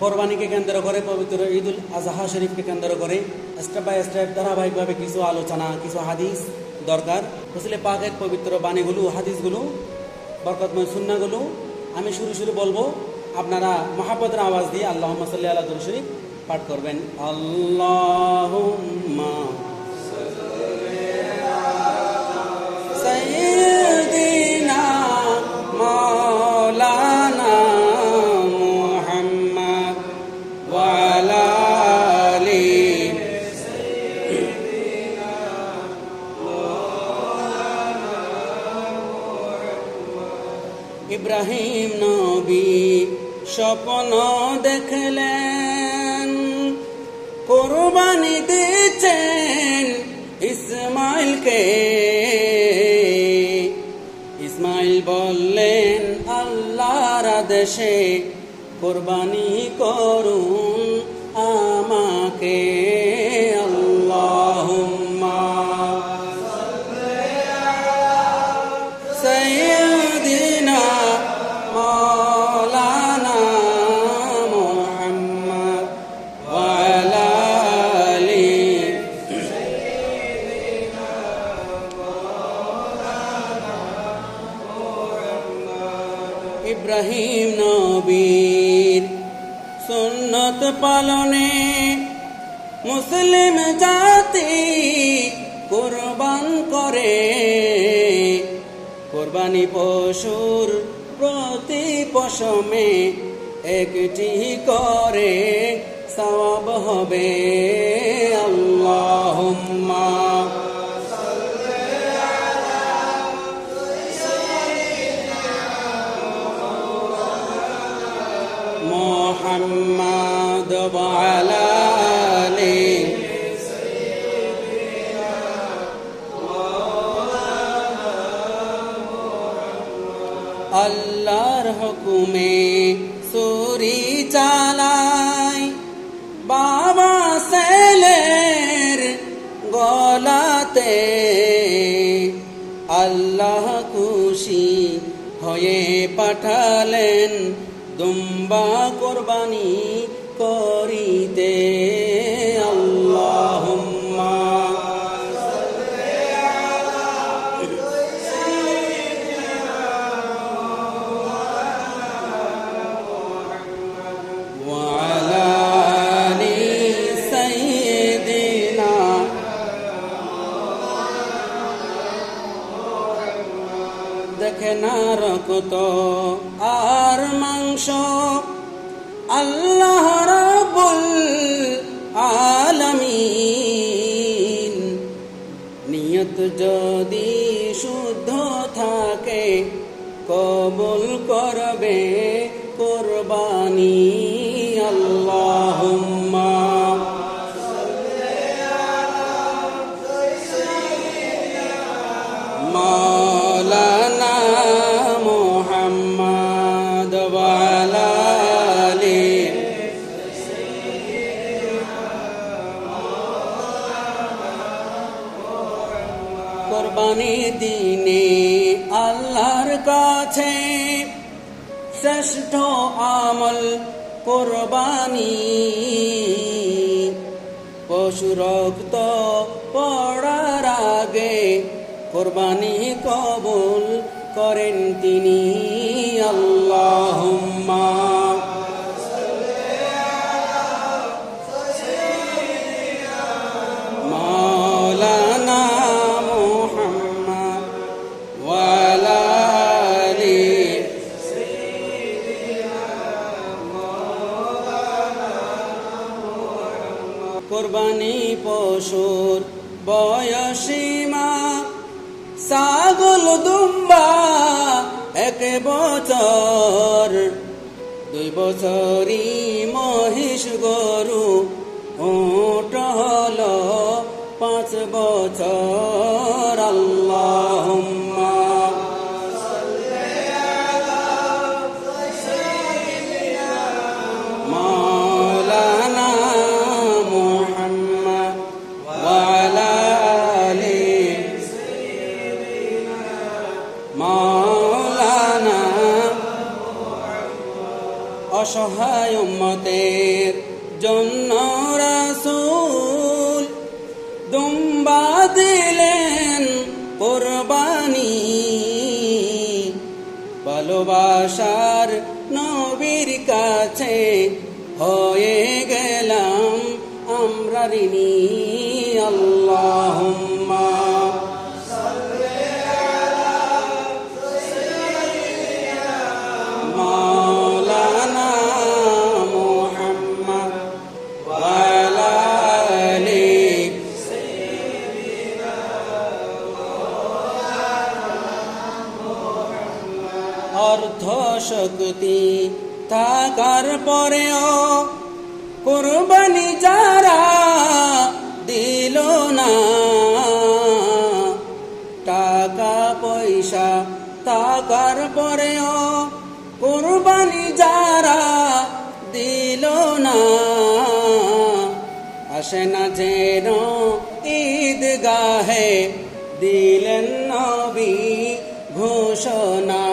কোরবানিকে কেন্দ্র করে পবিত্র ঈদুল আজহা শরীফকে কেন্দ্র করে স্টেপ বাই স্টেপ ধারাবাহিকভাবে কিছু আলোচনা, কিছু হাদিস দরকার। হুসলে পাকের পবিত্র বাণীগুলো, হাদিসগুলো, বরকতময় সুন্নাগুলো আমি শুরু শুরু বলব। আপনারা মহাপদের আওয়াজ দিয়ে আল্লাহ সাল্লাহ আল্লাহ শরীফ পাঠ করবেন। আল্লাহ ইব্রাহিম নবী স্বপ্ন দেখলেন। কোরবানি দিচ্ছেন ইসমাইলকে। ইসমাইল বললেন আল্লাহর আদেশে কোরবানি করুন। ইব্রাহিম নবীর সুন্নত পালনে মুসলিম জাতি কোরবান করে। কোরবানি পশুর প্রতি পশমে একটি করে সওয়াব হবে। আল্লাহুম্মা আল্লাহ খুশি হয়ে পাঠালেন দুম্বা কোরবানি করিতে। আল্লাহুম্মা দেখে না রক্ত। আর মাংস আল্লাহ রাব্বুল আলামিন। নিয়ত যদি শুদ্ধ থাকে, কবুল করবে কোরবানি। কোরবানি দিনে আল্লাহর কাছে শ্রেষ্ঠ আমল কোরবানি। পশু রক্ত পড়ার আগে কোরবানি কবুল করেন তিনি আল্লাহুম্মা কোরবানি পশুর বয়সীমা ছাগল, দুম্বা, এক বছর। দুই বছরই মহিষ গরু ওট হল পাঁচ বছর। অসহায় উম্মতে জন্য রাসূল দুম্বা দিলেন কোরবানি। ভালোবাসার নবীর কাছে হয়ে গেলাম আমরা ঋণী আল্লাহুম্মা শক্তি থাকার পরেও কোরবানি যারা দিল না, টাকা, পয়সা থাকার পরেও কোরবানি যারা দিল না। আসে না যেন ঈদ গাহে দিলেন নবী ঘোষণা